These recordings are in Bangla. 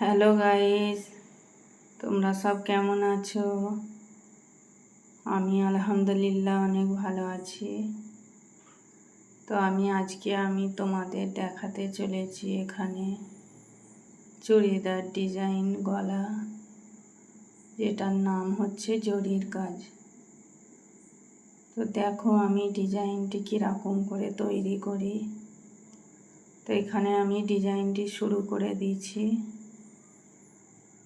হ্যালো গাইস, তোমরা সব কেমন আছো? আমি আলহামদুলিল্লাহ অনেক ভালো আছি। তো আমি আজকে আমি তোমাদের দেখাতে চলেছি এখানে চুড়িদার ডিজাইন গলা, যেটার নাম হচ্ছে জরির কাজ। তো দেখো আমি ডিজাইনটি কীরকম করে তৈরি করি। তো এখানে আমি ডিজাইনটি শুরু করে দিয়েছি।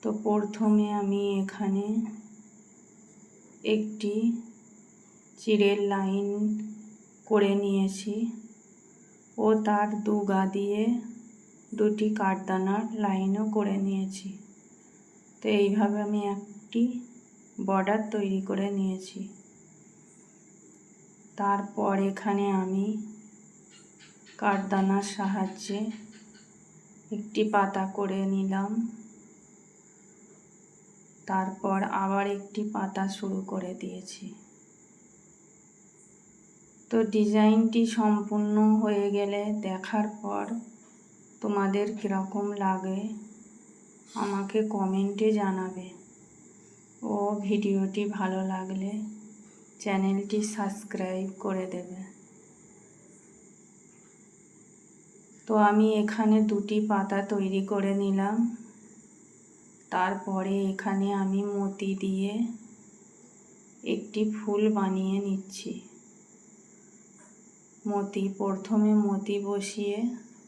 তো প্রথমে আমি এখানে একটি চিড়ের লাইন করে নিয়েছি ও তার দু গা দিয়ে দুটি কাঠদানার লাইনও করে নিয়েছি। তো এইভাবে আমি একটি বর্ডার তৈরি করে নিয়েছি। তারপর এখানে আমি কাঠদানার সাহায্যে একটি পাতা করে নিলাম। তারপর আবার একটি পাতা শুরু করে দিয়েছি। তো ডিজাইনটি সম্পূর্ণ হয়ে গেলে দেখার পর তোমাদের কীরকম লাগে আমাকে কমেন্টে জানাবে। ও ভিডিওটি ভালো লাগলে চ্যানেলটি সাবস্ক্রাইব করে দেবে। তো আমি এখানে দুটি পাতা তৈরি করে নিলাম। তারপরে এখানে আমি মতি দিয়ে একটি ফুল বানিয়ে নিচ্ছি। মতি, প্রথমে মতি বসিয়ে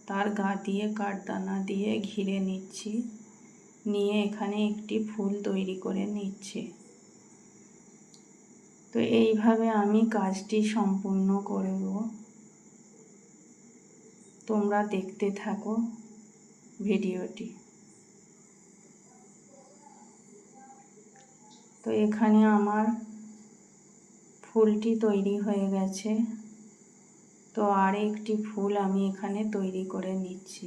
তার গা দিয়ে কাঠদানা দিয়ে ঘিরে নিচ্ছি। নিয়ে এখানে একটি ফুল তৈরি করে নিচ্ছি। তো এইভাবে আমি কাজটি সম্পূর্ণ করব। তোমরা দেখতে থাকো ভিডিওটি। তো এখানে আমার ফুলটি তৈরি হয়ে গেছে। তো আর একটি ফুল আমি এখানে তৈরি করে নিচ্ছি।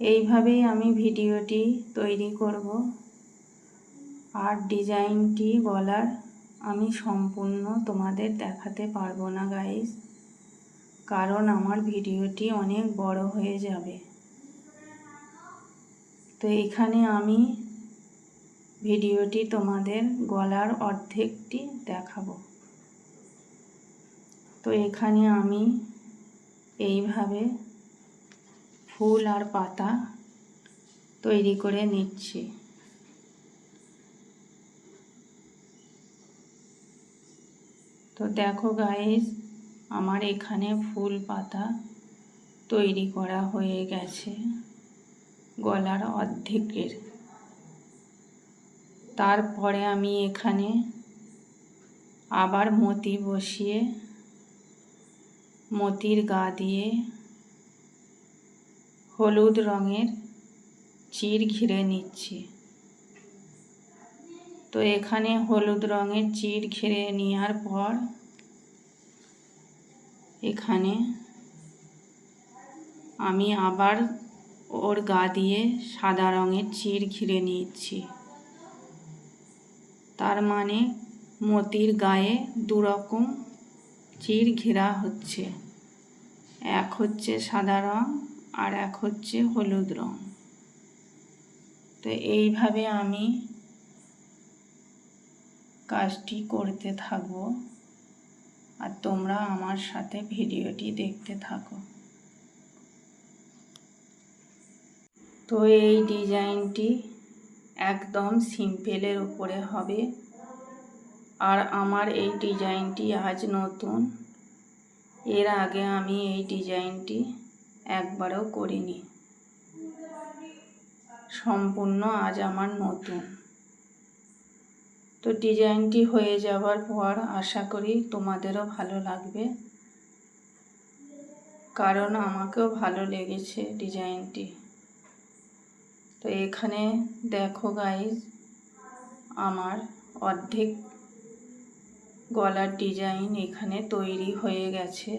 এইভাবেই আমি ভিডিওটি তৈরি করব। আর ডিজাইনটি গলার আমি সম্পূর্ণ তোমাদের দেখাতে পারব না গাইস কারণ আমার ভিডিওটি অনেক বড় হয়ে যাবে। তো এখানে আমি ভিডিওটি তোমাদের গলার অর্ধেকটি দেখাবো। তো এখানে আমি এইভাবে ফুল আর পাতা তৈরি করে নিচ্ছি। তো দেখো গাইজ আমার এখানে ফুল পাতা তৈরি করা হয়ে গেছে গলার অর্ধেকের। তারপরে আমি এখানে আবার মতি বসিয়ে, মতির গা দিয়ে হলুদ রঙের চির ঘিরে নিচ্ছি। তো এখানে হলুদ রঙের চির ঘিরে নেওয়ার পর এখানে আমি আবার ওর গা দিয়ে সাদা রঙের চির ঘিরে নিচ্ছি। তার মানে মতির গায়ে দুরকম চির ঘেরা হচ্ছে। এক হচ্ছে সাদা রং আর এক হচ্ছে হলুদ রং। তো এইভাবে আমি কাজটি করতে থাকব আর তোমরা আমার সাথে ভিডিওটি দেখতে থাকো। তো এই ডিজাইনটি একদম সিম্পলের উপরে হবে। আর আমার এই ডিজাইনটি আজ নতুন। এর আগে আমি এই ডিজাইনটি একবারও করিনি। সম্পূর্ণ আজ আমার নতুন। তো ডিজাইনটি হয়ে যাওয়ার পর আশা করি তোমাদেরও ভালো লাগবে। কারণ আমাকেও ভালো লেগেছে ডিজাইনটি। তো এখানে দেখো গাইজ আমার অর্ধেক গলার ডিজাইন এখানে তৈরি হয়ে গেছে।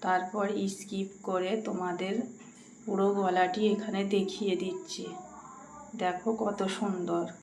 তারপর স্কিপ করে তোমাদের পুরো গলাটি এখানে দেখিয়ে দিচ্ছি। দেখো কত সুন্দর।